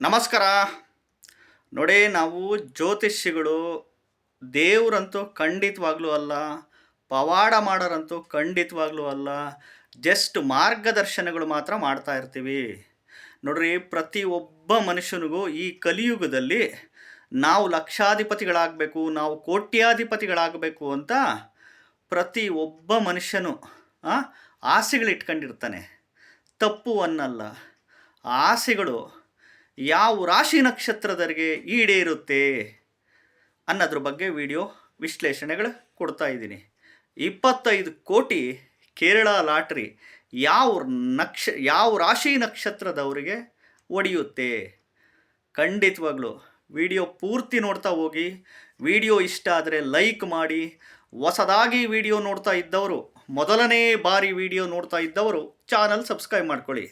ನಮಸ್ಕಾರ. ನೋಡಿ, ನಾವು ಜ್ಯೋತಿಷಿಗಳು ದೇವರಂತೂ ಖಂಡಿತವಾಗ್ಲೂ ಅಲ್ಲ, ಪವಾಡ ಮಾಡೋರಂತೂ ಖಂಡಿತವಾಗ್ಲೂ ಅಲ್ಲ ಜಸ್ಟ್ ಮಾರ್ಗದರ್ಶನಗಳು ಮಾತ್ರ ಮಾಡ್ತಾ ಇರ್ತೀವಿ. ನೋಡ್ರಿ ಒಬ್ಬ ಮನುಷ್ಯನಿಗೂ ಈ ಕಲಿಯುಗದಲ್ಲಿ ನಾವು ಲಕ್ಷಾಧಿಪತಿಗಳಾಗಬೇಕು, ನಾವು ಕೋಟ್ಯಾಧಿಪತಿಗಳಾಗಬೇಕು ಅಂತ ಪ್ರತಿ ಒಬ್ಬ ಮನುಷ್ಯನು ಆಸೆಗಳು ಆಸೆಗಳಿಟ್ಕೊಂಡಿರ್ತಾನೆ. ತಪ್ಪು ಅನ್ನಲ್ಲ. ಆಸೆಗಳು ಯಾವ ರಾಶಿ ನಕ್ಷತ್ರದವರಿಗೆ ಈಡೇರುತ್ತೆ ಅನ್ನೋದ್ರ ಬಗ್ಗೆ ವಿಡಿಯೋ ವಿಶ್ಲೇಷಣೆಗಳು ಕೊಡ್ತಾ ಇದ್ದೀನಿ. ಇಪ್ಪತ್ತೈದು ಕೋಟಿ ಕೇರಳ ಲಾಟ್ರಿ ಯಾವ ನಕ್ಷ, ಯಾವ ರಾಶಿ ನಕ್ಷತ್ರದವರಿಗೆ ಒಡೆಯುತ್ತೆ? ಖಂಡಿತವಾಗ್ಲೂ ವಿಡಿಯೋ ಪೂರ್ತಿ ನೋಡ್ತಾ ಹೋಗಿ, ವಿಡಿಯೋ ಇಷ್ಟ ಆದರೆ ಲೈಕ್ ಮಾಡಿ, ಹೊಸದಾಗಿ ವಿಡಿಯೋ ನೋಡ್ತಾ ಇದ್ದವರು, ಮೊದಲನೇ ಬಾರಿ ವಿಡಿಯೋ ನೋಡ್ತಾ ಇದ್ದವರು ಚಾನಲ್ ಸಬ್ಸ್ಕ್ರೈಬ್ ಮಾಡ್ಕೊಳ್ಳಿ.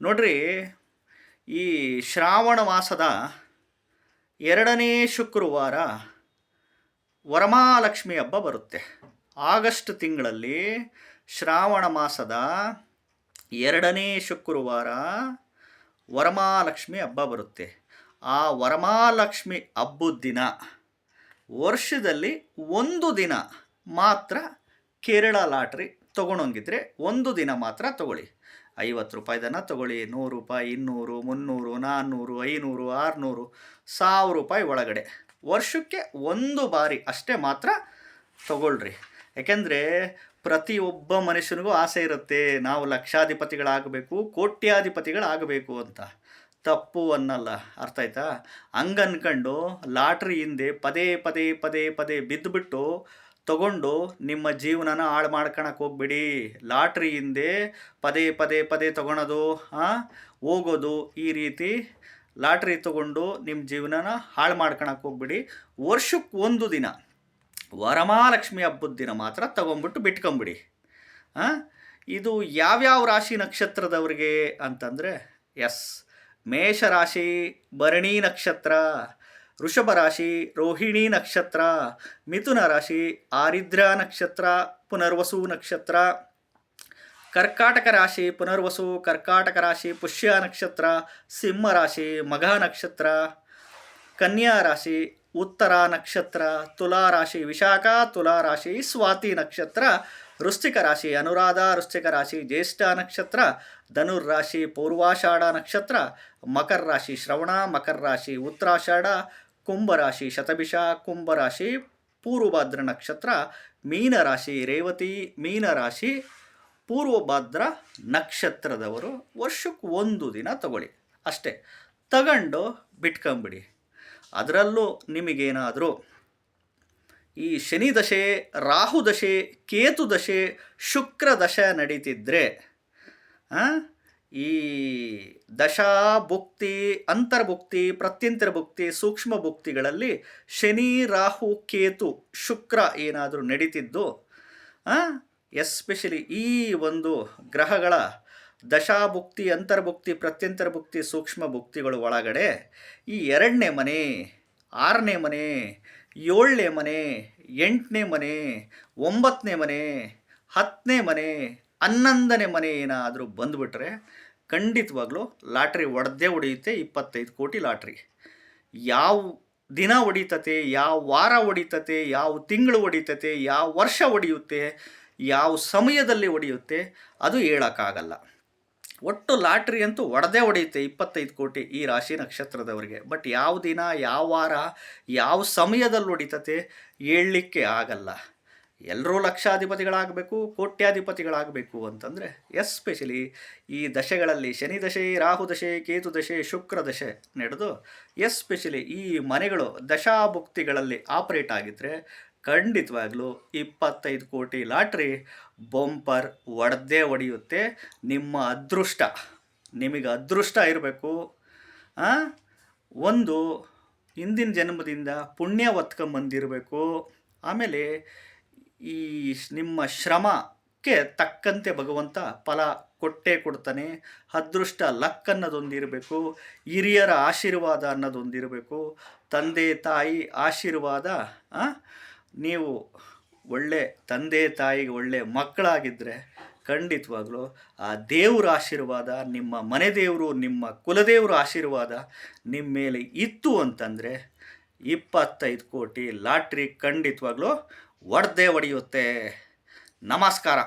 ನೋಡ್ರಿ ಈ ಶ್ರಾವಣ ಮಾಸದ ಎರಡನೇ ಶುಕ್ರವಾರ ವರಮಹಾಲಕ್ಷ್ಮಿ ಹಬ್ಬ ಬರುತ್ತೆ. ಆಗಸ್ಟ್ ತಿಂಗಳಲ್ಲಿ ಶ್ರಾವಣ ಮಾಸದ ಎರಡನೇ ಶುಕ್ರವಾರ ವರಮಹಾಲಕ್ಷ್ಮಿ ಹಬ್ಬ ಬರುತ್ತೆ. ಆ ವರಮಹಾಲಕ್ಷ್ಮಿ ಹಬ್ಬದ ದಿನ ವರ್ಷದಲ್ಲಿ ಒಂದು ದಿನ ಮಾತ್ರ ಕೇರಳ ಲಾಟ್ರಿ ತೊಗೊಳಂಗಿದ್ರೆ ಒಂದು ದಿನ ಮಾತ್ರ ತಗೊಳ್ಳಿ. ಐವತ್ತು ರೂಪಾಯಿದನ ತಗೊಳ್ಳಿ, ನೂರು ರೂಪಾಯಿ, ಇನ್ನೂರು, ಮುನ್ನೂರು, ನಾನ್ನೂರು, ಐನೂರು, ಆರುನೂರು, ಸಾವಿರ ರೂಪಾಯಿ ಒಳಗಡೆ. ವರ್ಷಕ್ಕೆ ಒಂದು ಬಾರಿ ಅಷ್ಟೇ ಮಾತ್ರ ತಗೊಳ್ರಿ. ಯಾಕೆಂದರೆ ಪ್ರತಿಯೊಬ್ಬ ಮನುಷ್ಯನಿಗೂ ಆಸೆ ಇರುತ್ತೆ, ನಾವು ಲಕ್ಷಾಧಿಪತಿಗಳಾಗಬೇಕು, ಕೋಟ್ಯಾಧಿಪತಿಗಳಾಗಬೇಕು ಅಂತ. ತಪ್ಪು ಅನ್ನಲ್ಲ, ಅರ್ಥ ಆಯ್ತಾ? ಹಂಗನ್ಕಂಡು ಲಾಟ್ರಿ ಹಿಂದೆ ಪದೇ ಪದೇ ಪದೇ ಪದೇ ಬಿದ್ದುಬಿಟ್ಟು ತಗೊಂಡು ನಿಮ್ಮ ಜೀವನನ ಹಾಳು ಮಾಡ್ಕೊಳಕ್ಕೆ ಹೋಗ್ಬಿಡಿ. ಲಾಟ್ರಿ ಹಿಂದೆ ಪದೇ ಪದೇ ಪದೇ ತಗೊಳೋದು ಹೋಗೋದು ಈ ರೀತಿ ಲಾಟ್ರಿ ತಗೊಂಡು ನಿಮ್ಮ ಜೀವನನ ಹಾಳು ಮಾಡ್ಕೊಳಕ್ಕೆ ಹೋಗ್ಬಿಡಿ. ವರ್ಷಕ್ಕೆ ಒಂದು ದಿನ, ವರಮಹಾಲಕ್ಷ್ಮಿ ಹಬ್ಬದ ದಿನ ಮಾತ್ರ ತಗೊಂಬಿಟ್ಟು ಬಿಟ್ಕೊಂಬಿಡಿ. ಹಾಂ ಇದು ಯಾವ್ಯಾವ ರಾಶಿ ನಕ್ಷತ್ರದವ್ರಿಗೆ ಅಂತಂದರೆ, ಎಸ್ ಮೇಷರಾಶಿ ಭರಣಿ ನಕ್ಷತ್ರ. ವೃಷಭ ರಾಶಿ, ರೋಹಿಣಿ ನಕ್ಷತ್ರ, ಮಿಥುನ ರಾಶಿ ಆರಿದ್ರ ನಕ್ಷತ್ರ, ಪುನರ್ವಸು ನಕ್ಷತ್ರ, ಕರ್ಕಾಟಕ ರಾಶಿ, ಪುನರ್ವಸು, ಕರ್ಕಾಟಕ ರಾಶಿ, ಪುಷ್ಯ ನಕ್ಷತ್ರ, ಸಿಂಹ ರಾಶಿ, ಮಘ ನಕ್ಷತ್ರ, ಕನ್ಯಾ ರಾಶಿ, ಉತ್ತರ ನಕ್ಷತ್ರ, ತುಲಾ ರಾಶಿ, ವಿಶಾಖ, ತುಲಾ ರಾಶಿ, ಸ್ವಾತಿ ನಕ್ಷತ್ರ, ವೃಶ್ಚಿಕ ರಾಶಿ, ಅನುರಾಧ, ವೃಶ್ಚಿಕ ರಾಶಿ, ಜ್ಯೇಷ್ಠ ನಕ್ಷತ್ರ, ಧನುರ್ ರಾಶಿ, ಪೂರ್ವಾಷಾಢ ನಕ್ಷತ್ರ, ಮಕರ ರಾಶಿ, ಶ್ರವಣ, ಮಕರ ರಾಶಿ, ಉತ್ತರಾಷಾಢ ಕುಂಭರಾಶಿ ಶತಭಿಷ ಕುಂಭರಾಶಿ ಪೂರ್ವಭಾದ್ರ ನಕ್ಷತ್ರ ಮೀನರಾಶಿ ರೇವತಿ ಮೀನರಾಶಿ ಪೂರ್ವಭಾದ್ರ ನಕ್ಷತ್ರದವರು ವರ್ಷಕ್ಕೆ ಒಂದು ದಿನ ತಗೊಳ್ಳಿ. ಅಷ್ಟೇ, ತಗೊಂಡು ಬಿಟ್ಕೊಂಬಿಡಿ. ಅದರಲ್ಲೂ ನಿಮಗೇನಾದರೂ ಈ ಶನಿ ದಶೆ, ರಾಹು ದಶೆ, ಕೇತು ದಶೆ, ಶುಕ್ರ ದಶ ನಡೀತಿದ್ರೆ ಈ ದಶಾ ಭುಕ್ತಿ ಅಂತರ್ಭುಕ್ತಿ ಪ್ರತ್ಯಂತರ ಭುಕ್ತಿ ಸೂಕ್ಷ್ಮ ಭುಕ್ತಿಗಳಲ್ಲಿ ಶನಿ, ರಾಹು, ಕೇತು, ಶುಕ್ರ ಏನಾದರೂ ನಡೀತಿದ್ದು ಎಸ್ಪೆಷಲಿ ಈ ಒಂದು ಗ್ರಹಗಳ ದಶಾಭುಕ್ತಿ, ಅಂತರ್ಭುಕ್ತಿ, ಪ್ರತ್ಯಂತರಭುಕ್ತಿ ಸೂಕ್ಷ್ಮ ಭುಕ್ತಿಗಳು ಒಳಗಡೆ ಈ ಎರಡನೇ ಮನೆ, ಆರನೇ ಮನೆ, ಏಳನೇ ಮನೆ, ಎಂಟನೇ ಮನೆ, ಒಂಬತ್ತನೇ ಮನೆ, ಹತ್ತನೇ ಮನೆ, ಹನ್ನೊಂದನೇ ಮನೆ ಏನಾದರೂ ಬಂದುಬಿಟ್ರೆ ಖಂಡಿತವಾಗ್ಲೂ ಲಾಟ್ರಿ ಹೊಡೆದೇ ಹೊಡೆಯುತ್ತೆ ಇಪ್ಪತ್ತೈದು ಕೋಟಿ ಲಾಟ್ರಿ. ಯಾವ ದಿನ ಹೊಡಿತತೆ, ಯಾವ ವಾರ ಹೊಡಿತತೆ, ಯಾವ ತಿಂಗಳು ಹೊಡಿತತೆ, ಯಾವ ವರ್ಷ ಹೊಡೆಯುತ್ತೆ, ಯಾವ ಸಮಯದಲ್ಲಿ ಹೊಡೆಯುತ್ತೆ, ಅದು ಹೇಳೋಕ್ಕಾಗಲ್ಲ. ಒಟ್ಟು ಲಾಟ್ರಿ ಅಂತೂ ಒಡೆದೇ ಹೊಡೆಯುತ್ತೆ ಇಪ್ಪತ್ತೈದು ಕೋಟಿ ಈ ರಾಶಿ ನಕ್ಷತ್ರದವರಿಗೆ. ಬಟ್ ಯಾವ ದಿನ, ಯಾವ ವಾರ, ಯಾವ ಸಮಯದಲ್ಲಿ ಹೊಡಿತತೆ ಹೇಳಲಿಕ್ಕೆ ಆಗಲ್ಲ. ಎಲ್ಲರೂ ಲಕ್ಷಾಧಿಪತಿಗಳಾಗಬೇಕು, ಕೋಟ್ಯಾಧಿಪತಿಗಳಾಗಬೇಕು ಅಂತಂದರೆ ಎಸ್ಪೆಷಲಿ ಈ ದಶೆಗಳಲ್ಲಿ ಶನಿ ದಶೆ, ರಾಹು ದಶೆ, ಕೇತು ದಶೆ, ಶುಕ್ರ ದಶೆ ನಡೆದು ಎಸ್ಪೆಷಲಿ ಈ ಮನೆಗಳು ದಶಾಭುಕ್ತಿಗಳಲ್ಲಿ ಆಪರೇಟ್ ಆಗಿದ್ದರೆ ಖಂಡಿತವಾಗ್ಲೂ ಇಪ್ಪತ್ತೈದು ಕೋಟಿ ಲಾಟ್ರಿ ಬೊಂಪರ್ ಒಡೆದೇ ಒಡೆಯುತ್ತೆ. ನಿಮ್ಮ ಅದೃಷ್ಟ, ನಿಮಗೆ ಅದೃಷ್ಟ ಇರಬೇಕು. ಒಂದು ಹಿಂದಿನ ಜನ್ಮದಿಂದ ಪುಣ್ಯ ಒತ್ಕೊಂಬಂದಿರಬೇಕು ಆಮೇಲೆ ಈ ನಿಮ್ಮ ಶ್ರಮಕ್ಕೆ ತಕ್ಕಂತೆ ಭಗವಂತ ಫಲ ಕೊಟ್ಟೇ ಕೊಡ್ತಾನೆ. ಅದೃಷ್ಟ ಲಕ್ ಅನ್ನೋದೊಂದಿರಬೇಕು, ಹಿರಿಯರ ಆಶೀರ್ವಾದ ಅನ್ನೋದೊಂದಿರಬೇಕು, ತಂದೆ ತಾಯಿ ಆಶೀರ್ವಾದ ನೀವು ಒಳ್ಳೆ ತಂದೆ ತಾಯಿಗೆ ಒಳ್ಳೆ ಮಕ್ಕಳಾಗಿದ್ದರೆ ಖಂಡಿತವಾಗ್ಲೂ ಆ ದೇವರ ಆಶೀರ್ವಾದ, ನಿಮ್ಮ ಮನೆ ದೇವರು, ನಿಮ್ಮ ಕುಲದೇವರ ಆಶೀರ್ವಾದ ನಿಮ್ಮ ಮೇಲೆ ಇತ್ತು ಅಂತಂದರೆ ಇಪ್ಪತ್ತೈದು ಕೋಟಿ ಲಾಟ್ರಿ ಖಂಡಿತವಾಗ್ಲೂ ಒಡೆದೇ ಒಡೆಯುತ್ತೆ. ನಮಸ್ಕಾರ.